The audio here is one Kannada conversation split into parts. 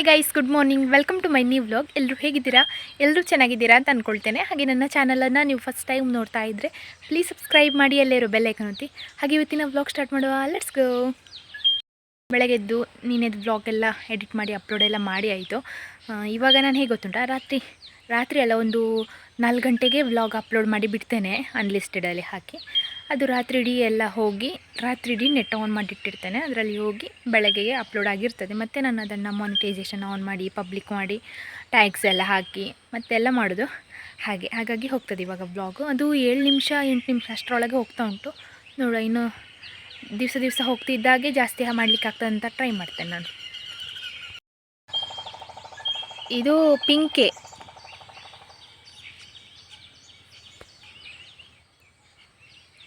Hi guys good morning welcome to my new vlog ಎಲ್ಲರೂ ಹೇಗಿದ್ದೀರಾ? ಎಲ್ಲರೂ ಚೆನ್ನಾಗಿದ್ದೀರಾ ಅಂತ ಅಂದ್ಕೊಳ್ತೇನೆ ಹಾಗೆ ನನ್ನ ಚಾನಲನ್ನು ನೀವು ಫಸ್ಟ್ ಟೈಮ್ ನೋಡ್ತಾ ಇದ್ದರೆ ಪ್ಲೀಸ್ ಸಬ್ಸ್ಕ್ರೈಬ್ ಮಾಡಿ, ಅಲ್ಲೇ ಇರೋ ಬೆಲ್ಲೈಕನ್ ಒತ್ತಿ. ಹಾಗೆ ಇವತ್ತಿನ ವ್ಲಾಗ್ ಸ್ಟಾರ್ಟ್ ಮಾಡುವ. ಲೆಟ್ಸ್ ಗೋ ಬೆಳಗ್ಗೆದ್ದು ನೀನೆದ್ದು ವ್ಲಾಗ್ ಎಲ್ಲ ಎಡಿಟ್ ಮಾಡಿ ಅಪ್ಲೋಡ್ ಎಲ್ಲ ಮಾಡಿ ಆಯಿತು. ಇವಾಗ ನಾನು ಹೇಗೆ ಗೊತ್ತುಂಟಾ? ರಾತ್ರಿ ರಾತ್ರಿ ಅಲ್ಲ, ಒಂದು ನಾಲ್ಕು ಗಂಟೆಗೆ ವ್ಲಾಗ್ ಅಪ್ಲೋಡ್ ಮಾಡಿ ಬಿಡ್ತೇನೆ ಅನ್ಲಿಸ್ಟೆಡಲ್ಲಿ ಹಾಕಿ. ಅದು ರಾತ್ರಿ ಇಡೀ ಎಲ್ಲ ಹೋಗಿ ರಾತ್ರಿ ಇಡೀ ನೆಟ್ ಆನ್ ಮಾಡಿಟ್ಟಿರ್ತೇನೆ. ಅದರಲ್ಲಿ ಹೋಗಿ ಬೆಳಗ್ಗೆಗೆ ಅಪ್ಲೋಡ್ ಆಗಿರ್ತದೆ. ಮತ್ತು ನಾನು ಅದನ್ನು ಮಾನಿಟೈಸೇಷನ್ ಆನ್ ಮಾಡಿ ಪಬ್ಲಿಕ್ ಮಾಡಿ ಟ್ಯಾಗ್ಸ್ ಎಲ್ಲ ಹಾಕಿ ಮತ್ತೆಲ್ಲ ಮಾಡೋದು ಹಾಗೆ. ಹಾಗಾಗಿ ಹೋಗ್ತದೆ ಇವಾಗ ಬ್ಲಾಗು ಅದು ಏಳು ನಿಮಿಷ, ಎಂಟು ನಿಮಿಷ ಅಷ್ಟರೊಳಗೆ ಹೋಗ್ತಾ ಉಂಟು. ನೋಡ ಇನ್ನು ದಿವಸ ದಿವಸ ಹೋಗ್ತಿದ್ದಾಗೆ ಜಾಸ್ತಿ ಮಾಡಲಿಕ್ಕೆ ಆಗ್ತದೆ ಅಂತ ಟ್ರೈ ಮಾಡ್ತೇನೆ ನಾನು. ಇದು ಪಿಂಕೆ.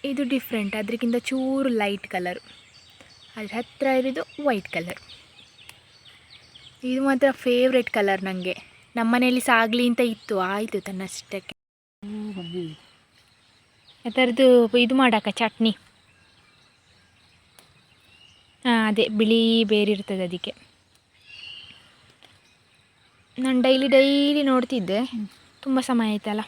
ಇದು ಡಿಫ್ರೆಂಟ್ ಅದಕ್ಕಿಂತ ಚೂರು ಲೈಟ್ ಕಲರ್ ಅದ್ರ ಹತ್ತಿರ ಇರೋದು ವೈಟ್ ಕಲರ್ ಇದು ಮಾತ್ರ ಫೇವ್ರೆಟ್ ಕಲರ್ ನನಗೆ ನಮ್ಮ ಮನೆಯಲ್ಲಿ ಸಹ ಆಗಲಿ ಅಂತ ಇತ್ತು ಆಯಿತು ತನ್ನಷ್ಟಕ್ಕೆ. ಆ ಥರದ್ದು ಇದು ಮಾಡಾಕ ಚಟ್ನಿ. ಹಾಂ ಅದೇ ಬಿಳಿ ಬೇರೆ ಇರ್ತದೆ ಅದಕ್ಕೆ. ನಾನು ಡೈಲಿ ಡೈಲಿ ನೋಡ್ತಿದ್ದೆ. ತುಂಬ ಸಮಯ ಆಯ್ತಲ್ಲ.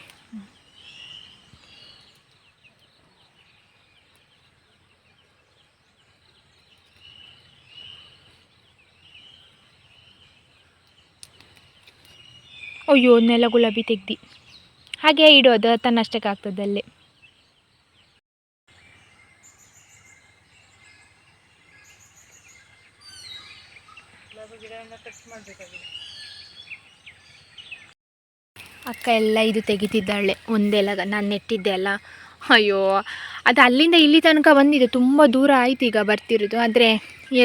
ಅಯ್ಯೋ, ನೆಲ ಗುಲಾಬಿ ತೆಗ್ದು. ಹಾಗೆ ಇಡೋದು ತನ್ನಷ್ಟಕ್ಕೆ ಆಗ್ತದಲ್ಲೇ ಅಕ್ಕ ಎಲ್ಲ ಇದು ತೆಗಿತಿದ್ದಾಳೆ ಒಂದೆಲ್ಲ ನಾನು ನೆಟ್ಟಿದ್ದೆ ಅಲ್ಲ. ಅಯ್ಯೋ, ಅದು ಅಲ್ಲಿಂದ ಇಲ್ಲಿ ತನಕ ಬಂದಿದೆ ತುಂಬ ದೂರ ಆಯ್ತು ಈಗ ಬರ್ತಿರೋದು. ಆದರೆ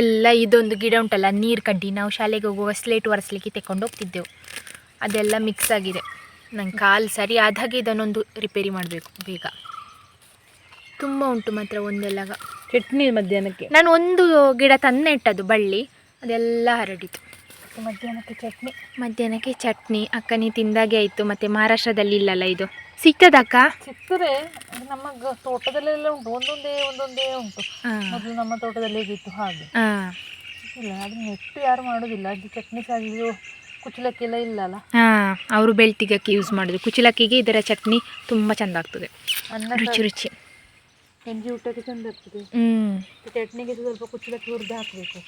ಎಲ್ಲ ಇದೊಂದು ಗಿಡ ಉಂಟಲ್ಲ ನೀರು ಕಡ್ಡಿ ನಾವು ಶಾಲೆಗೆ ಹೋಗುವ ಸ್ಲೇಟ್ ಒರೆಸ್ಲಿಕ್ಕೆ ತೆಕೊಂಡು ಹೋಗ್ತಿದ್ದೆವು. ಅದೆಲ್ಲ ಮಿಕ್ಸ್ ಆಗಿದೆ. ನಂಗೆ ಕಾಲು ಸರಿ ಆದಾಗೆ ಇದನ್ನೊಂದು ರಿಪೇರಿ ಮಾಡಬೇಕು ಬೇಗ. ತುಂಬ ಉಂಟು ಮಾತ್ರ ಒಂದೆಲ್ಲ ಚಟ್ನಿ ಮಧ್ಯಾಹ್ನಕ್ಕೆ? ನಾನು ಒಂದು ಗಿಡ ತಂದೆ ಇಟ್ಟದು ಬಳ್ಳಿ. ಅದೆಲ್ಲ ಹರಡಿತು. ಮಧ್ಯಾಹ್ನಕ್ಕೆ ಚಟ್ನಿ? ಮಧ್ಯಾಹ್ನಕ್ಕೆ ಚಟ್ನಿ ಅಕ್ಕನಿ ತಿಂದಾಗೆ ಆಯಿತು ಮತ್ತು ಮಹಾರಾಷ್ಟ್ರದಲ್ಲಿ ಇಲ್ಲಲ್ಲ ಇದು. ಸಿಗ್ತದಕ್ಕ ಅಕ್ಕ? ಸಿಕ್ತದೆ ನಮ್ಮ ತೋಟದಲ್ಲೆಲ್ಲ ಉಂಟು ಒಂದೊಂದೇ ಒಂದೊಂದೇ ಉಂಟು. ಮೊದಲು ನಮ್ಮ ತೋಟದಲ್ಲಿ ಹೇಗಿತ್ತು ಹಾಗೆ. ಹಾಂ. ಇಲ್ಲ ಅದು ನೆಟ್ಟು ಯಾರು ಮಾಡೋದಿಲ್ಲ ಅದು ಚಟ್ನಿ ಸಹ ಇದು ಬೆಳ್ತಿಗೆ ಇಲ್ಲ ಅಲ್ಲ ಹಾಂ ಅವರು ಬೆಳ್ತಿಗಕ್ಕೆ ಯೂಸ್ ಮಾಡಿದ್ರು ಕುಚಲಕ್ಕಿಗೆ ಇದರ ಚಟ್ನಿ ತುಂಬಾ ಚೆಂದ ಆಗ್ತದೆ. ಅನ್ನ ರುಚಿ ರುಚಿ. ಗಂಜಿ ಊಟಕ್ಕೆ ಚಂದ ಆಗ್ತದೆ? ಹ್ಞೂ ಚಟ್ನಿಗೆ ಸ್ವಲ್ಪ ಕುಚ್ಚಲಕ್ಕಿ ಹುರಿದು ಹಾಕಬೇಕು.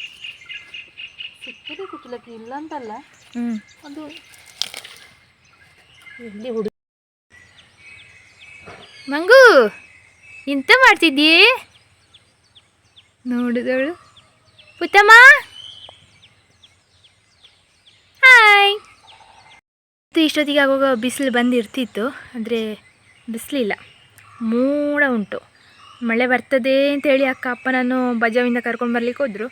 ಸಿಗ್ತದೆ ಕುಚ್ಚಲಕ್ಕಿ ಇಲ್ಲ ಅಂತಲ್ಲ. ಹ್ಞೂ ಅದು ಇಲ್ಲಿ ಹುಡುಗ ಮಂಗು ಎಂತ ಮಾಡ್ತಿದ್ದೀ ನೋಡಿದವಳು. ಪುತ್ತಮ್ಮ! ಇಷ್ಟೊತ್ತಿಗೆ ಆಗುವಾಗ ಬಿಸಿಲು ಬಂದಿರ್ತಿತ್ತು, ಆದರೆ ಬಿಸಿಲಿಲ್ಲ. ಮೋಡ ಉಂಟು. ಮಳೆ ಬರ್ತದೆ ಅಂತೇಳಿ ಅಕ್ಕ ಅಪ್ಪ ನಾನು ಬಜಾವಿಂದ ಕರ್ಕೊಂಡು ಬರ್ಲಿಕ್ಕೆ ಹೋದರು.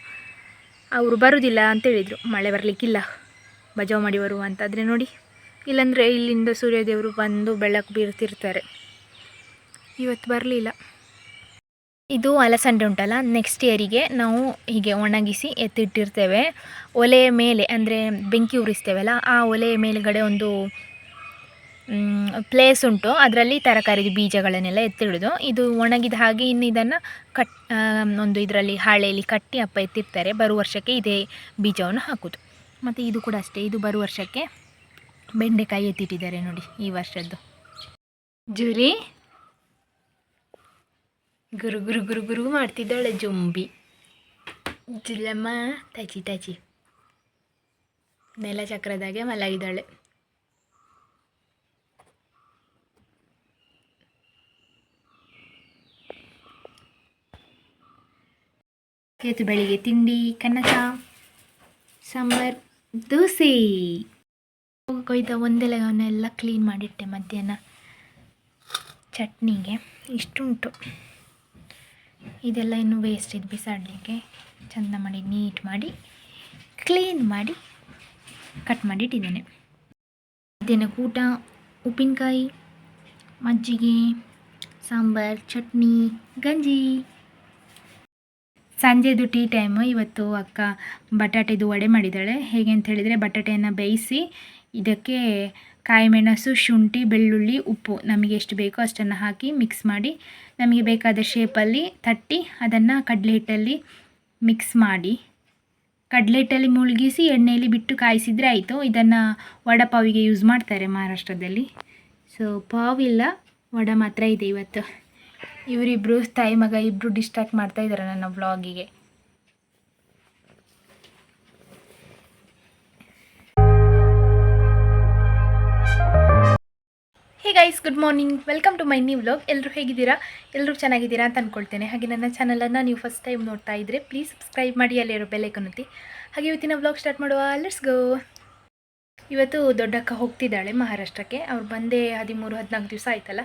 ಅವರು ಬರುವುದಿಲ್ಲ ಅಂತೇಳಿದರು ಮಳೆ ಬರಲಿಕ್ಕಿಲ್ಲ. ಬಜಾವ್ ಮಾಡಿ ಬರುವ ಅಂತಾದರೆ ನೋಡಿ. ಇಲ್ಲಾಂದರೆ ಇಲ್ಲಿಂದ ಸೂರ್ಯದೇವರು ಬಂದು ಬೆಳಕು ಬೀರ್ತಿರ್ತಾರೆ. ಇವತ್ತು ಬರಲಿಲ್ಲ. ಇದು ಅಲಸಂಡೆ ಉಂಟಲ್ಲ ನೆಕ್ಸ್ಟ್ ಇಯರಿಗೆ ನಾವು ಹೀಗೆ ಒಣಗಿಸಿ ಎತ್ತಿಟ್ಟಿರ್ತೇವೆ. ಒಲೆಯ ಮೇಲೆ ಅಂದರೆ ಬೆಂಕಿ ಉರಿಸ್ತೇವಲ್ಲ, ಆ ಒಲೆಯ ಮೇಲುಗಡೆ ಒಂದು ಪ್ಲೇಸ್ ಉಂಟು. ಅದರಲ್ಲಿ ತರಕಾರಿ ಬೀಜಗಳನ್ನೆಲ್ಲ ಎತ್ತಿಡೋದು. ಇದು ಒಣಗಿದ ಹಾಗೆ ಇನ್ನು ಇದನ್ನು ಕಟ್ ಒಂದು ಇದರಲ್ಲಿ ಹಾಳೆಯಲ್ಲಿ ಕಟ್ಟಿ ಅಪ್ಪ ಎತ್ತಿರ್ತಾರೆ. ಬರುವ ವರ್ಷಕ್ಕೆ ಇದೇ ಬೀಜವನ್ನು ಹಾಕೋದು. ಮತ್ತು ಇದು ಕೂಡ ಅಷ್ಟೇ. ಇದು ಬರುವ ವರ್ಷಕ್ಕೆ ಬೆಂಡೆಕಾಯಿ ಎತ್ತಿಟ್ಟಿದ್ದಾರೆ ನೋಡಿ ಈ ವರ್ಷದ್ದು. ಜುರಿ ಗುರು ಗುರು ಗುರು ಗುರು ಮಾಡ್ತಿದ್ದಾಳೆ ಜುಂಬಿ. ಜಿಲ್ಲಮ್ಮ, ತಾಚಿ ತಾಚಿ. ನೆಲ ಚಕ್ರದಾಗೆ ಮಲಗಿದ್ದಾಳೆ. ಇವತ್ತು ಬೆಳಿಗ್ಗೆ ತಿಂಡಿ ಕನ್ನಸ ಸಾಂಬಾರ್, ದೋಸೆ. ಕೊಯ್ದ ಒಂದೆಲೆಗವನ್ನೆಲ್ಲ ಕ್ಲೀನ್ ಮಾಡಿಟ್ಟೆ ಮಧ್ಯಾಹ್ನ. ಚಟ್ನಿಗೆ ಇಷ್ಟುಂಟು. ಇದೆಲ್ಲ ಇನ್ನು ವೇಸ್ಟ್ ಇದು ಬಿಸಾಡಲಿಕ್ಕೆ ಚಂದ ಮಾಡಿ ನೀಟ್ ಮಾಡಿ ಕ್ಲೀನ್ ಮಾಡಿ ಕಟ್ ಮಾಡಿ ಇಟ್ಟಿದ್ದೇನೆ. ಮಧ್ಯಾಹ್ನ ಊಟ, ಉಪ್ಪಿನಕಾಯಿ, ಮಜ್ಜಿಗೆ, ಸಾಂಬಾರ್, ಚಟ್ನಿ, ಗಂಜಿ. ಸಂಜೆದು ಟೀ ಟೈಮು ಇವತ್ತು ಅಕ್ಕ ಬಟಾಟೆದು ವಡೆ ಮಾಡಿದ್ದಾಳೆ. ಹೇಗೆ ಅಂತ ಹೇಳಿದರೆ ಬಟಾಟೆಯನ್ನು ಬೇಯಿಸಿ ಇದಕ್ಕೆ ಕಾಯಿ ಮೆಣಸು ಶುಂಠಿ, ಬೆಳ್ಳುಳ್ಳಿ, ಉಪ್ಪು. ನಮಗೆ ಎಷ್ಟು ಬೇಕೋ ಅಷ್ಟನ್ನು ಹಾಕಿ ಮಿಕ್ಸ್ ಮಾಡಿ, ನಮಗೆ ಬೇಕಾದ ಶೇಪಲ್ಲಿ ತಟ್ಟಿ ಅದನ್ನು ಕಡಲೆ ಹಿಟ್ಟಲ್ಲಿ ಮಿಕ್ಸ್ ಮಾಡಿ. ಕಡಲೆ ಹಿಟ್ಟಲ್ಲಿ ಮುಳುಗಿಸಿ ಎಣ್ಣೆಯಲ್ಲಿ ಬಿಟ್ಟು ಕಾಯಿಸಿದರೆ ಆಯಿತು. ಇದನ್ನು ವಡಪಾವಿಗೆ ಯೂಸ್ ಮಾಡ್ತಾರೆ ಮಹಾರಾಷ್ಟ್ರದಲ್ಲಿ. ಸೊ ಇಲ್ಲ ವಡ ಮಾತ್ರ ಇದೆ ಇವತ್ತು. ಇವರಿಬ್ಬರು ತಾಯಿ ಮಗ ಇಬ್ಬರು ಡಿಸ್ಟ್ರಾಕ್ಟ್ ಮಾಡ್ತಾ ಇದ್ದಾರೆ ನನ್ನ ವ್ಲಾಗಿಗೆ hey guys good morning welcome to my new vlog ಎಲ್ಲರೂ ಹೇಗಿದ್ದೀರಾ? ಎಲ್ಲರೂ ಚೆನ್ನಾಗಿದ್ದೀರಾ ಅಂತ ಅಂದ್ಕೊಳ್ತೇನೆ ಹಾಗೆ ನನ್ನ ಚಾನಲನ್ನು ನೀವು ಫಸ್ಟ್ ಟೈಮ್ ನೋಡ್ತಾ ಇದ್ದರೆ ಪ್ಲೀಸ್ ಸಬ್ಸ್ಕ್ರೈಬ್ ಮಾಡಿ ಅಲ್ಲಿರೋ ಬೆಲೆ ಒತ್ತಿ. ಹಾಗೆ ಇವತ್ತಿನ ವ್ಲಾಗ್ ಸ್ಟಾರ್ಟ್ ಮಾಡುವ. ಲೆಟ್ಸ್ ಗೋ ಇವತ್ತು ದೊಡ್ಡಕ್ಕ ಹೋಗ್ತಿದ್ದಾಳೆ ಮಹಾರಾಷ್ಟ್ರಕ್ಕೆ. ಅವ್ರು ಬಂದೇ ಹದಿಮೂರು, ಹದಿನಾಲ್ಕು ದಿವಸ ಆಯ್ತಲ್ಲ?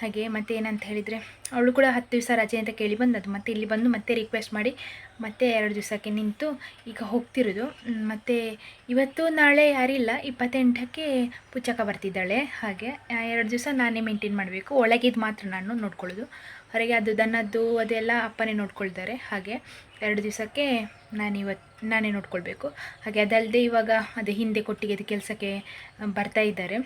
ಹಾಗೆ ಮತ್ತೆ ಏನಂತ ಹೇಳಿದರೆ, ಅವಳು ಕೂಡ ಹತ್ತು ದಿವಸ ರಜೆ ಅಂತ ಕೇಳಿ ಬಂದದ್ದು. ಮತ್ತೆ ಇಲ್ಲಿ ಬಂದು ಮತ್ತೆ ರಿಕ್ವೆಸ್ಟ್ ಮಾಡಿ ಮತ್ತೆ ಎರಡು ದಿವಸಕ್ಕೆ ನಿಂತು ಈಗ ಹೋಗ್ತಿರೋದು. ಮತ್ತು ಇವತ್ತು ನಾಳೆ ಯಾರಿಲ್ಲ, ಇಪ್ಪತ್ತೆಂಟಕ್ಕೆ ಪುಚ್ಚಕ ಬರ್ತಿದ್ದಾಳೆ. ಹಾಗೆ ಎರಡು ದಿವಸ ನಾನೇ ಮೇಂಟೈನ್ ಮಾಡಬೇಕು. ಒಳಗಿದ್ದು ಮಾತ್ರ ನಾನು ನೋಡ್ಕೊಳ್ಳೋದು. ಹೊರಗೆ ಅದು ದನದ್ದು ಅದೆಲ್ಲ ಅಪ್ಪನೇ ನೋಡ್ಕೊಳ್ತಾರೆ. ಹಾಗೆ ಎರಡು ದಿವಸಕ್ಕೆ ನಾನು ಇವತ್ತು ನಾನೇ ನೋಡ್ಕೊಳ್ಬೇಕು. ಹಾಗೆ ಅದಲ್ಲದೆ ಇವಾಗ ಅದೇ ಹಿಂದೆ ಕೊಟ್ಟಿಗೆ ಕೆಲಸಕ್ಕೆ ಬರ್ತಾ ಇದ್ದಾರೆ.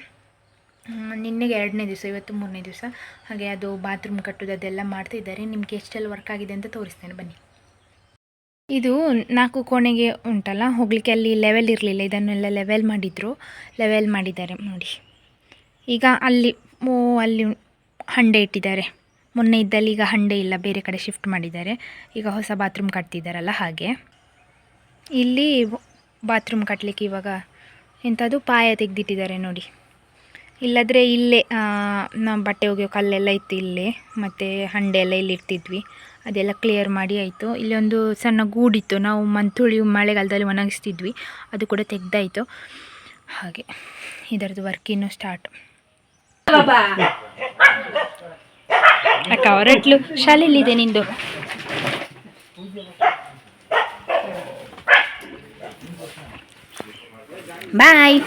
ನಿನ್ನೆಗೆ ಎರಡನೇ ದಿವಸ, ಇವತ್ತು ಮೂರನೇ ದಿವಸ. ಹಾಗೆ ಅದು ಬಾತ್ರೂಮ್ ಕಟ್ಟೋದು ಅದೆಲ್ಲ ಮಾಡ್ತಾ ಇದ್ದಾರೆ. ನಿಮಗೆ ಎಷ್ಟೆಲ್ಲ ವರ್ಕ್ ಆಗಿದೆ ಅಂತ ತೋರಿಸ್ತೇನೆ, ಬನ್ನಿ. ಇದು ನಾಲ್ಕು ಕೋಣೆಗೆ ಉಂಟಲ್ಲ, ಹೋಗ್ಲಿಕ್ಕೆ ಅಲ್ಲಿ ಲೆವೆಲ್ ಇರಲಿಲ್ಲ, ಇದನ್ನೆಲ್ಲ ಲೆವೆಲ್ ಮಾಡಿದರು. ಲೆವೆಲ್ ಮಾಡಿದ್ದಾರೆ, ನೋಡಿ. ಈಗ ಅಲ್ಲಿ ಅಲ್ಲಿ ಹಂಡೆ ಇಟ್ಟಿದ್ದಾರೆ. ಮೊನ್ನೆ ಇದ್ದಲ್ಲಿ ಈಗ ಹಂಡೆ ಇಲ್ಲ, ಬೇರೆ ಕಡೆ ಶಿಫ್ಟ್ ಮಾಡಿದ್ದಾರೆ. ಈಗ ಹೊಸ ಬಾತ್ರೂಮ್ ಕಟ್ತಿದ್ದಾರಲ್ಲ ಹಾಗೆ. ಇಲ್ಲಿ ಬಾತ್ರೂಮ್ ಕಟ್ಟಲಿಕ್ಕೆ ಇವಾಗ ಎಂಥದ್ದು ಪಾಯ ತೆಗೆದಿಟ್ಟಿದ್ದಾರೆ ನೋಡಿ. ಇಲ್ಲದ್ರೆ ಇಲ್ಲೇ ನಾವು ಬಟ್ಟೆ ಒಗೆಯೋ ಕಲ್ಲೆಲ್ಲ ಇತ್ತು ಇಲ್ಲೇ, ಮತ್ತು ಹಂಡೆ ಎಲ್ಲ ಇಲ್ಲಿ ಇರ್ತಿದ್ವಿ ಅದೆಲ್ಲ ಕ್ಲಿಯರ್ ಮಾಡಿ ಆಯಿತು. ಒಂದು ಸಣ್ಣ ಗೂಡಿತ್ತು, ನಾವು ಮಂತುಳಿ ಮಳೆಗಾಲದಲ್ಲಿ ಒಣಗಿಸ್ತಿದ್ವಿ, ಅದು ಕೂಡ ತೆಗ್ದಾಯಿತು. ಹಾಗೆ, ಇದರದ್ದು ವರ್ಕಿನ್ನು ಸ್ಟಾರ್ಟ್ ಅಕ್ಕ ಹೊರಟ್ಲು. ಶಾಲೆಯಲ್ಲಿದೆ ನಿಂದು. ಬಾಯ್